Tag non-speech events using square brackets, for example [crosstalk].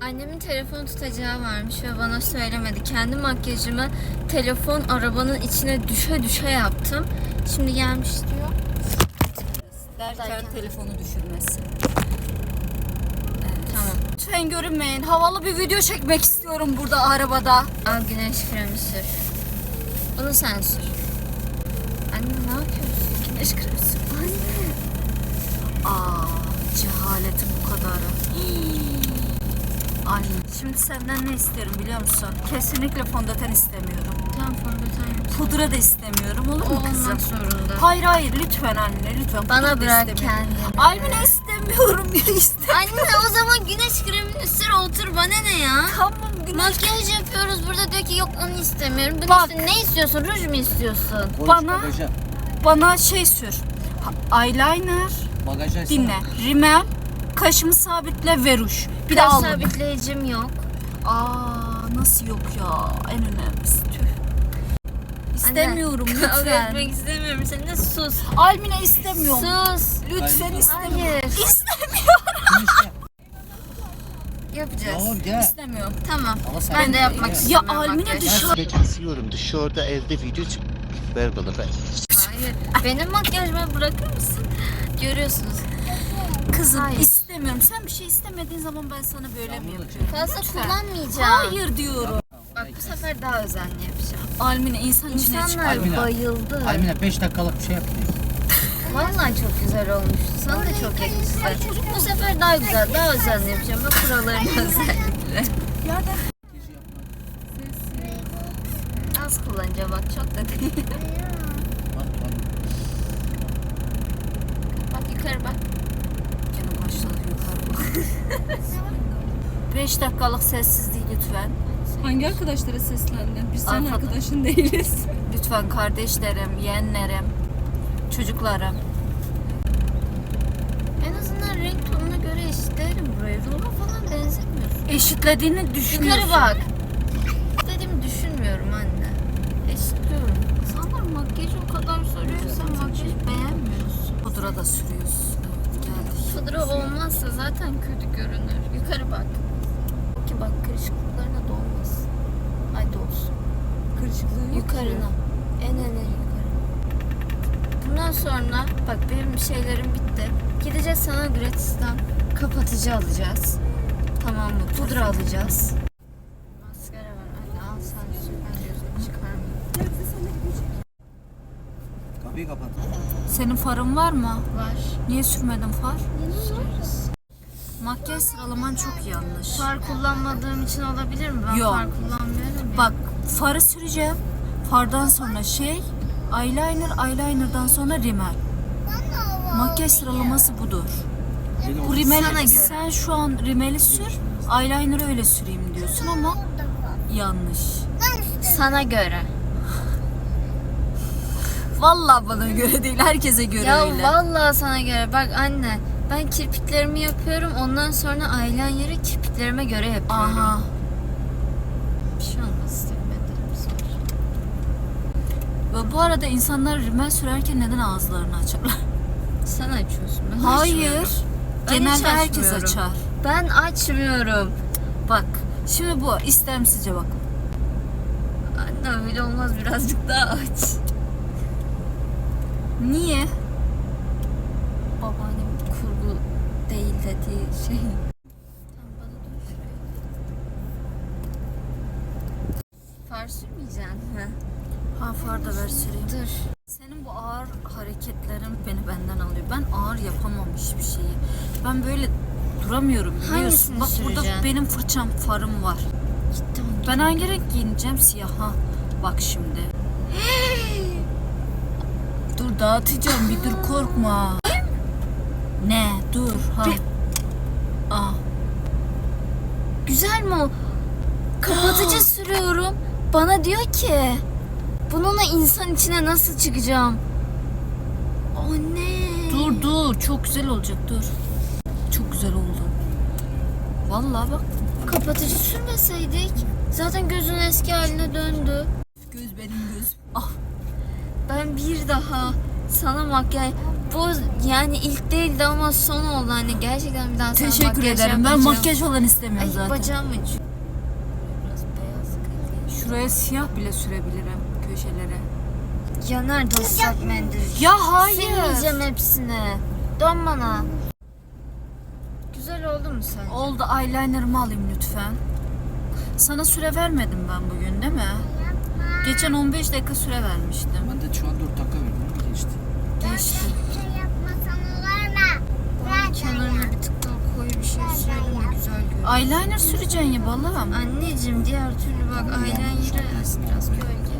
Annemin telefon tutacağı varmış ve bana söylemedi. Kendi makyajımı telefon arabanın içine düşe düşe yaptım. Şimdi gelmiş diyor. Derken Derken. telefonu düşürmesin. Tamam. Lütfen görünmeyin. Havalı bir video çekmek istiyorum burada arabada. Al güneş kremi sür. Bunu sen sür. Anne ne yapıyorsun? Güneş kremi sür. Anne. Aa, cehaletin bu kadarı. Hii. Anne, şimdi senden ne istiyorum biliyor musun? Kesinlikle fondöten istemiyorum. Tamam fondöten yap. Pudra da istemiyorum olur mu kızım? olmak zorunda. Hayır hayır lütfen anne lütfen. Bana Pudra bırak kendini. Almine istemiyorum ya istemiyorum. Anne o zaman güneş kremini sür otur bana ne ya? Tamam güneş. Makyaj yapıyoruz burada diyor ki yok onu istemiyorum. Bunu Bak. iste- ne istiyorsun? Ruj mu istiyorsun? Konuş Bana- bagaja. Bana şey sür. Ha- Eyeliner, Bagaja dinle. Rimel, kaşımı sabitle ve ruj. Bir de Kaş alnım. sabitleyicim yok. Aa nasıl yok ya? En önemlisi tüh. İstemiyorum [laughs] Kavga lütfen. etmek istemiyorum. Sen de sus. Almine istemiyorum. Sus. Lütfen Hayır. istemiyorum. Hayır. [laughs] Yapacağız. Tamam gel. İstemiyorum. Tamam. Ama sen- Ben de yapmak Ya istiyorum. Almine makyaj. düş- Ben size kesiyorum. Dışarıda evde video çık. Ver bana ben. Hayır. Benim makyajımı bırakır mısın? Görüyorsunuz. Kızım Hayır. İstemiyorum. Sen bir şey istemediğin zaman ben sana böyle mi yapıyorum? Fazla Lütfen. kullanmayacağım. Hayır diyorum. Bak bu sefer daha özenli yapacağım. Almine insan içine İnsanlar çıkar. Almina. bayıldı. Almina 5 dakikalık bir şey yaptı. Vallahi çok güzel olmuştu. Sana da çok yakıştı. Bu sefer daha güzel, daha özenli yapacağım. Bak kurallarını özellikle. Az kullanacağım bak çok da değil. Bak, bak. Bak yukarı bak. Gene başladık yukarı. 5 dakikalık sessizliği lütfen. Hangi arkadaşlara seslendin? Biz senin Arkada. arkadaşın değiliz. [laughs] Lütfen kardeşlerim, yeğenlerim, çocuklarım. En azından renk tonuna göre eşitlerim burayı. Roma falan benzemiyorsun. Eşitlediğini düşünüyorsun. Yukarı bak. Dediğimi düşünmüyorum anne. Eşitliyorum. İnsanlar makyajı o kadar soruyor sen makyaj beğenmiyorsun. Pudra da sürüyoruz. Pudra olmazsa zaten kötü görünür. Yukarı bak. Ki bak kırışıklıklarına dolmasın. Ay dolsun. Kırışıklığı yok Yukarına. En en en yukarı. Bundan sonra bak benim şeylerim bitti. Gideceğiz sana gratisten kapatıcı alacağız. Tamam mı? Pudra alacağız. Maskara var. Anne al sen sür. Ben gözümü çıkarmayayım. Kapıyı kapat. Senin farın var mı? Var. Niye sürmedin far? Süreriz. Makyaj sıralaman çok yanlış. Far kullanmadığım için olabilir mi? Ben Yok. far kullanmıyorum ya. Bak farı süreceğim. Fardan sonra şey, eyeliner, eyeliner'dan sonra rimel. Makyaj sıralaması budur. Bu rimel Sana göre. sen şu an rimeli sür, eyeliner'ı öyle süreyim diyorsun ama yanlış. sana göre. Vallahi bana göre değil, herkese göre ya öyle. vallahi sana göre. Bak anne ben kirpiklerimi yapıyorum. Ondan sonra eyeliner'ı kirpiklerime göre yapıyorum. Aha. Bir şey olmaz. Ve bu arada insanlar rimel sürerken neden ağızlarını açarlar? [laughs] Sen açıyorsun. Ben Hayır. Ben Genelde herkes açar. Ben açmıyorum. Bak, şimdi bu istemsizce bak. Anne öyle olmaz birazcık daha aç. Niye? Babaannem kurgu değil dediği şey. Far sürmeyeceksin mi? Ha far da ver süreyim. Dur. Senin bu ağır hareketlerin beni benden alıyor. Ben ağır yapamam hiçbir şeyi. Ben böyle duramıyorum biliyorsun. Hangisini Bak burada süreceksin? benim fırçam farım var. Gitti Ben hangi renk giyineceğim? Siyah ha. Bak şimdi. dur dağıtacağım bir dur korkma. ne? Dur ha. Aa. Güzel mi o? Kapatıcı [gasps] sürüyorum. Bana diyor ki bununla insan içine nasıl çıkacağım? Anne. Dur dur çok güzel olacak dur. Çok güzel oldu. Vallahi bak. Kapatıcı sürmeseydik. Zaten gözün eski haline döndü. Göz benim göz. Ah Ben bir daha sana makyaj bu yani ilk değildi ama son oldu hani gerçekten bir daha sana Teşekkür makyaj ederim. Ben makyaj falan istemiyorum Ay zaten. bacağım acıyor. Biraz beyaz kıl. Şuraya siyah bile sürebilirim köşelere. Ya nerede ıslak mendil? Ya hayır. Silmeyeceğim hepsini. Dön bana. Güzel oldu mu sence? Oldu eyelinerımı alayım lütfen. Sana süre vermedim ben bugün değil mi? Geçen 15 dakika süre vermiştim. Ben de şu an 4 dakika verdim geçti. Geçti. Bana kenarına bir tık daha koyu bir şey sürelim güzel görünüyor. Eyeliner süreceksin ya balım. Anneciğim diğer türlü bak eyeliner'ı biraz gölge.